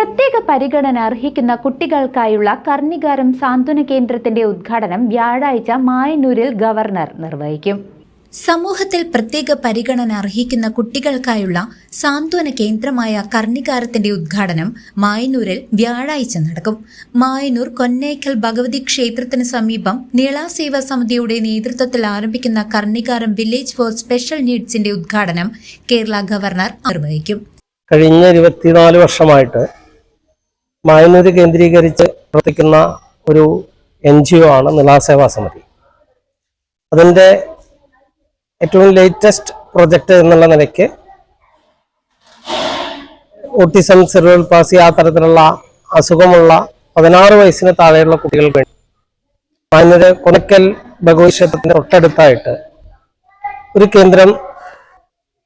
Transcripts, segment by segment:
പ്രത്യേക പരിഗണന അർഹിക്കുന്ന കുട്ടികൾക്കായുള്ള കർണികാരം സാന്ത്വന കേന്ദ്രത്തിന്റെ ഉദ്ഘാടനം വ്യാഴാഴ്ച മായന്നൂരിൽ ഗവർണർ നിർവഹിക്കും. സമൂഹത്തിൽ പ്രത്യേക പരിഗണന അർഹിക്കുന്ന കുട്ടികൾക്കായുള്ള സാന്ത്വന കേന്ദ്രമായ കർണികാരത്തിന്റെ ഉദ്ഘാടനം മായന്നൂരിൽ വ്യാഴാഴ്ച നടക്കും. മായനൂർ കൊന്നേക്കൽ ഭഗവതി ക്ഷേത്രത്തിന് സമീപം നീളാ സേവാ സമിതിയുടെ നേതൃത്വത്തിൽ ആരംഭിക്കുന്ന കർണികാരം വില്ലേജ് ഫോർ സ്പെഷ്യൽ നീഡ്സിന്റെ ഉദ്ഘാടനം കേരള ഗവർണർ നിർവഹിക്കും. കഴിഞ്ഞ ഇരുപത്തിനാല് വർഷമായിട്ട് മായന്നൂര് കേന്ദ്രീകരിച്ച് പ്രവർത്തിക്കുന്ന ഒരു എൻ ജി ഒ ആണ് നിലാസേവാ സമിതി. അതിന്റെ ഏറ്റവും ലേറ്റസ്റ്റ് പ്രൊജക്റ്റ് എന്നുള്ള നിലയ്ക്ക് ഓട്ടിസം സെറിബൽ പാസി ആ തരത്തിലുള്ള അസുഖമുള്ള പതിനാറ് വയസ്സിന് താഴെയുള്ള കുട്ടികൾക്ക് വേണ്ടി മായന്നൂര് കൊണക്കൽ ഭഗവതി ക്ഷേത്രത്തിന്റെ തൊട്ടടുത്തായിട്ട് ഒരു കേന്ദ്രം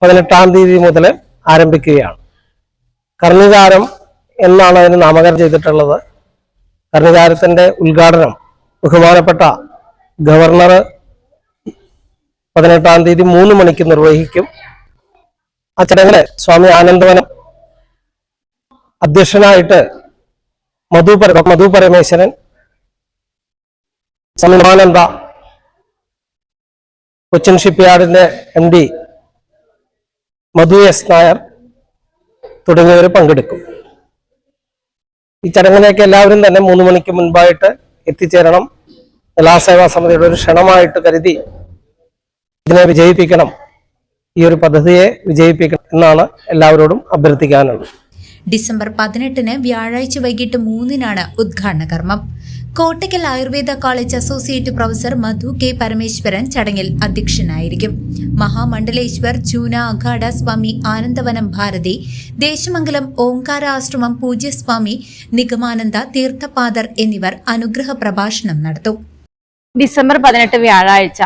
പതിനെട്ടാം തീയതി മുതൽ ആരംഭിക്കുകയാണ്. കർണികാരം എന്നാണ് അതിന് നാമകരണം ചെയ്തിട്ടുള്ളത്. കർണികാരത്തിന്റെ ഉദ്ഘാടനം ബഹുമാനപ്പെട്ട ഗവർണർ പതിനെട്ടാം തീയതി മൂന്ന് മണിക്ക് നിർവഹിക്കും. ആ ചടങ്ങിൽ സ്വാമി ആനന്ദവനം അധ്യക്ഷനായിട്ട് മധു പര മധു പരമേശ്വരൻ സമിമാനന്ദ Cochin ഷിപ്പ്യാർഡിന്റെ M D Madhu S Nair തുടങ്ങിയവർ പങ്കെടുക്കും. ഈ ചടങ്ങിലേക്ക് എല്ലാവരും തന്നെ മൂന്ന് മണിക്ക് മുൻപായിട്ട് എത്തിച്ചേരണം. കലാസേവാ സമിതിയുടെ ഒരു ക്ഷണമായിട്ട് കരുതി ഇതിനെ വിജയിപ്പിക്കണം. ഈ ഒരു പദ്ധതിയെ വിജയിപ്പിക്കണം എന്നാണ് എല്ലാവരോടും അഭ്യർത്ഥിക്കാനുള്ളത്. ഡിസംബർ പതിനെട്ടിന് വ്യാഴാഴ്ച വൈകിട്ട് മൂന്നിനാണ് ഉദ്ഘാടന കർമ്മം. Kottakkal Ayurveda college associate professor Madhu K Parameswaran ചടങ്ങിൽ അധ്യക്ഷനായിരിക്കും. മഹാമണ്ഡലേശ്വർ ജൂന അഖാഡ സ്വാമി ആനന്ദവനം ഭാരതി ദേശമംഗലം ഓങ്കാരാശ്രമം പൂജ്യസ്വാമി നിഗമാനന്ദ തീർത്ഥപാദർ എന്നിവർ അനുഗ്രഹ പ്രഭാഷണം നടത്തും. ഡിസംബർ പതിനെട്ട് വ്യാഴാഴ്ച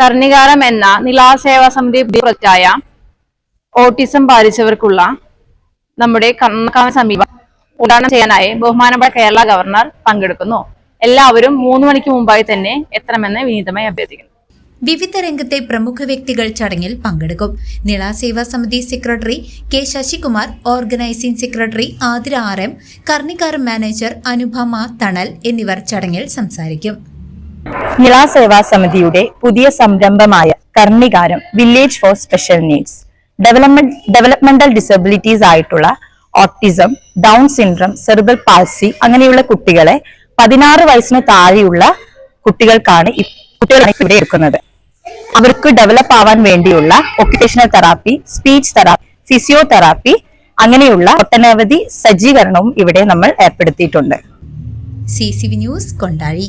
കർണികാരം എന്ന നിലാസേവാ സമിതി പ്രൊജക്റ്റായ ഓട്ടിസം ബാധിച്ചവർക്കുള്ള നമ്മുടെ കണ്ണക്കാവ് സമീപം ഉദ്ഘാടനം ചെയ്യാനായി ബഹുമാനപ്പെട്ട കേരള ഗവർണർ പങ്കെടുക്കുന്നു. എല്ലാവരും മൂന്ന് മണിക്ക് മുമ്പായി തന്നെ എത്തണമെന്ന് വിനീതമായി അഭ്യർത്ഥിക്കുന്നു. വിവിധ രംഗത്തെ പ്രമുഖ വ്യക്തികൾ ചടങ്ങിൽ പങ്കെടുക്കും. Nila Seva Samithi secretary K Sasikumar organising secretary Athira R M Karnikar manager Anupama Thanal എന്നിവർ ചടങ്ങിൽ സംസാരിക്കും. നിള സേവാ സമിതിയുടെ പുതിയ സംരംഭമായ Karnikaram village for special needs. Development developmental disabilities ആയിട്ടുള്ള autism Down syndrome cerebral palsy അങ്ങനെയുള്ള കുട്ടികളെ പതിനാറ് വയസ്സിന് താഴെയുള്ള കുട്ടികൾക്കാണ് കുട്ടികളാണ് ഇവിടെ എടുക്കുന്നത്. അവർക്ക് ഡെവലപ്പ് ആവാൻ വേണ്ടിയുള്ള occupational therapy speech therapy physiotherapy അങ്ങനെയുള്ള ഒട്ടനവധി സജ്ജീകരണവും ഇവിടെ നമ്മൾ ഏർപ്പെടുത്തിയിട്ടുണ്ട്. C C V news Kondazhi